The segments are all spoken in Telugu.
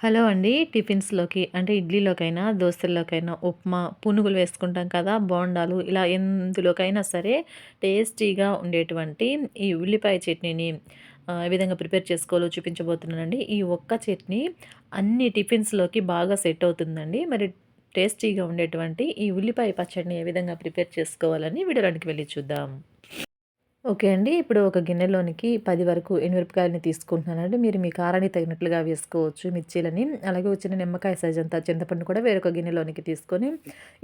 హలో అండి టిఫిన్స్‌లోకి అంటే ఇడ్లీలోకైనా, దోశల్లోకైనా ఉప్మా, పునుగులు వేసుకుంటాం కదా! బోండాలు ఇలా ఎందులోకైనా సరే టేస్టీగా ఉండేటువంటి ఈ ఉల్లిపాయ చట్నీని ఏ విధంగా ప్రిపేర్ చేసుకోవాలో చూపించబోతున్నానండి. ఈ ఒక్క చట్నీ అన్ని టిఫిన్స్‌లోకి బాగా సెట్ అవుతుందండి. మరి టేస్టీగా ఉండేటువంటి ఈ ఉల్లిపాయ పచ్చడిని ఏ విధంగా ప్రిపేర్ చేసుకోవాలని వీడియోలోనికి వెళ్ళి చూద్దాం. ఓకే అండి. ఇప్పుడు ఒక గిన్నెలోనికి పది వరకు ఎనిమిరపకాయలని తీసుకుంటున్నానండి. మీరు మీ కారానికి తగినట్లుగా వేసుకోవచ్చు మిర్చీలని. అలాగే వచ్చిన నిమ్మకాయ సైజ్ అంతా చింతపండు కూడా వేరొక గిన్నెలోనికి తీసుకొని,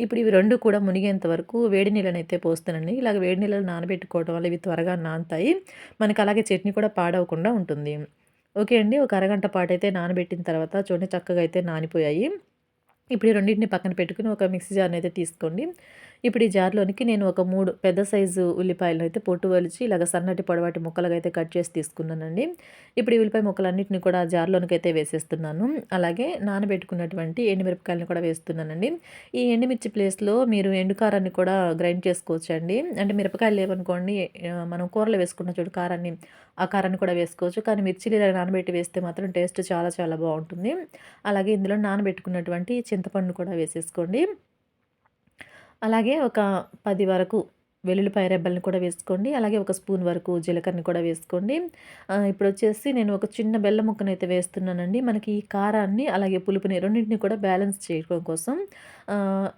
ఇప్పుడు ఇవి రెండు కూడా మునిగేంత వరకు వేడి అయితే పోస్తానండి. ఇలాగ వేడి నీళ్ళని నానబెట్టుకోవడం వల్ల ఇవి త్వరగా నానతాయి. మనకు అలాగే చట్నీ కూడా పాడవకుండా ఉంటుంది. ఓకే అండి. ఒక అరగంట పాటైతే నానబెట్టిన తర్వాత చూడండి చక్కగా అయితే నానిపోయాయి. ఇప్పుడు ఈ రెండింటిని పక్కన పెట్టుకొని ఒక మిక్సీ జార్ని అయితే తీసుకోండి. ఇప్పుడు ఈ జార్‌లోనికి నేను ఒక మూడు పెద్ద సైజు ఉల్లిపాయలనైతే పొట్టు వలిచి ఇలాగ సన్నటి పొడవాటి ముక్కలుగా అయితే కట్ చేసి తీసుకున్నానండి. ఇప్పుడు ఈ ఉల్లిపాయ ముక్కలన్నిటిని కూడా జార్లోనికి అయితే వేసేస్తున్నాను. అలాగే నానబెట్టుకున్నటువంటి ఎండుమిరపకాయలను కూడా వేస్తున్నానండి. ఈ ఎండుమిర్చి ప్లేస్‌లో మీరు ఎండు కారాన్ని కూడా గ్రైండ్ చేసుకోవచ్చండి. అంటే మిరపకాయలు లేవనుకోండి మనం కూరలో వేసుకున్న చూడు కారాన్ని, ఆ కారాన్ని కూడా వేసుకోవచ్చు. కానీ మిర్చిలు ఇలా నానబెట్టి వేస్తే మాత్రం టేస్ట్ చాలా చాలా బాగుంటుంది అలాగే ఇందులో నానబెట్టుకున్నటువంటి చింతపండు కూడా వేసేసుకోండి. అలాగే ఒక పది వరకు వెల్లుల్లిపాయ రెబ్బల్ని కూడా వేసుకోండి. అలాగే ఒక స్పూన్ వరకు జీలకర్రని కూడా వేసుకోండి. ఇప్పుడు వచ్చేసి నేను ఒక చిన్న బెల్లం ముక్కనైతే వేస్తున్నానండి. మనకి ఈ కారాన్ని అలాగే పులుపుని రెండింటిని కూడా బ్యాలెన్స్ చేయడం కోసం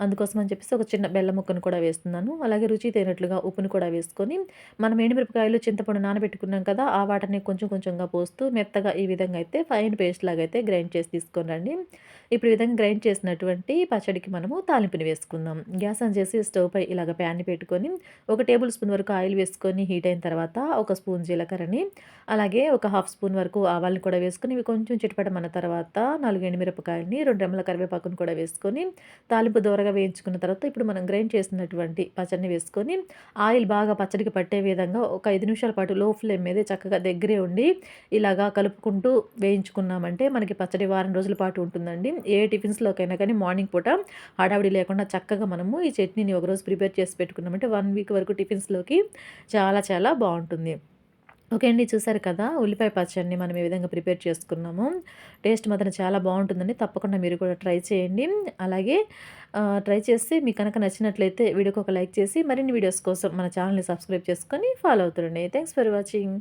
అందుకోసం అని చెప్పేసి ఒక చిన్న బెల్లం ముక్కను కూడా వేస్తున్నాను. అలాగే రుచి తగినట్లుగా ఉప్పుని కూడా వేసుకొని, మనం ఎండుమిరపకాయలు, చింతపండు నానబెట్టుకున్నాం కదా! ఆ వాటర్‌ని కొంచెం కొంచెంగా పోస్తూ మెత్తగా ఈ విధంగా అయితే ఫైన్ పేస్ట్ లాగా అయితే గ్రైండ్ చేసి తీసుకొని రండి. ఇప్పుడు ఈ విధంగా గ్రైండ్ చేసినటువంటి పచ్చడికి మనము తాలింపుని వేసుకుందాం. గ్యాస్ ఆన్ చేసి స్టవ్ పై ఇలాగ ప్యాన్ పెట్టుకొని ఒక టేబుల్ స్పూన్ వరకు ఆయిల్ వేసుకొని హీట్ అయిన తర్వాత ఒక స్పూన్ జీలకర్రని, అలాగే ఒక హాఫ్ స్పూన్ వరకు ఆవాలను కూడా వేసుకొని ఇవి కొంచెం చిటపటమన్న తర్వాత నాలుగు ఎండుమిరపకాయలని, రెండు రెమ్మల కరివేపాకును కూడా వేసుకొని తాలింపు దూరగా వేయించుకున్న తర్వాత ఇప్పుడు మనం గ్రైండ్ చేసినటువంటి పచ్చడిని వేసుకొని ఆయిల్ బాగా పచ్చడికి పట్టే విధంగా ఒక ఐదు నిమిషాల పాటు లో ఫ్లేమ్ మీదే చక్కగా దగ్గరే ఉండి ఇలాగా కలుపుకుంటూ వేయించుకున్నామంటే మనకి పచ్చడి వారం రోజుల పాటు ఉంటుందండి. ఏ టిఫిన్స్‌లోకైనా కానీ మార్నింగ్ పూట హడావిడి లేకుండా చక్కగా మనము ఈ చట్నీని ఒకరోజు ప్రిపేర్ చేసి పెట్టుకున్నామంటే వన్ వీక్ వరకు టిఫిన్స్‌లోకి చాలా చాలా బాగుంటుంది ఓకే అండి. చూసారు కదా! ఉల్లిపాయ పచ్చడిని మనం ఏ విధంగా ప్రిపేర్ చేసుకున్నాము టేస్ట్ మాత్రం చాలా బాగుంటుందండి తప్పకుండా మీరు కూడా ట్రై చేయండి. అలాగే ట్రై చేసి మీకు కనుక నచ్చినట్లయితే వీడియోకి ఒక లైక్ చేసి మరిన్ని వీడియోస్ కోసం మన ఛానల్ని సబ్స్క్రైబ్ చేసుకొని ఫాలో అవుతుండండి. Thanks for watching.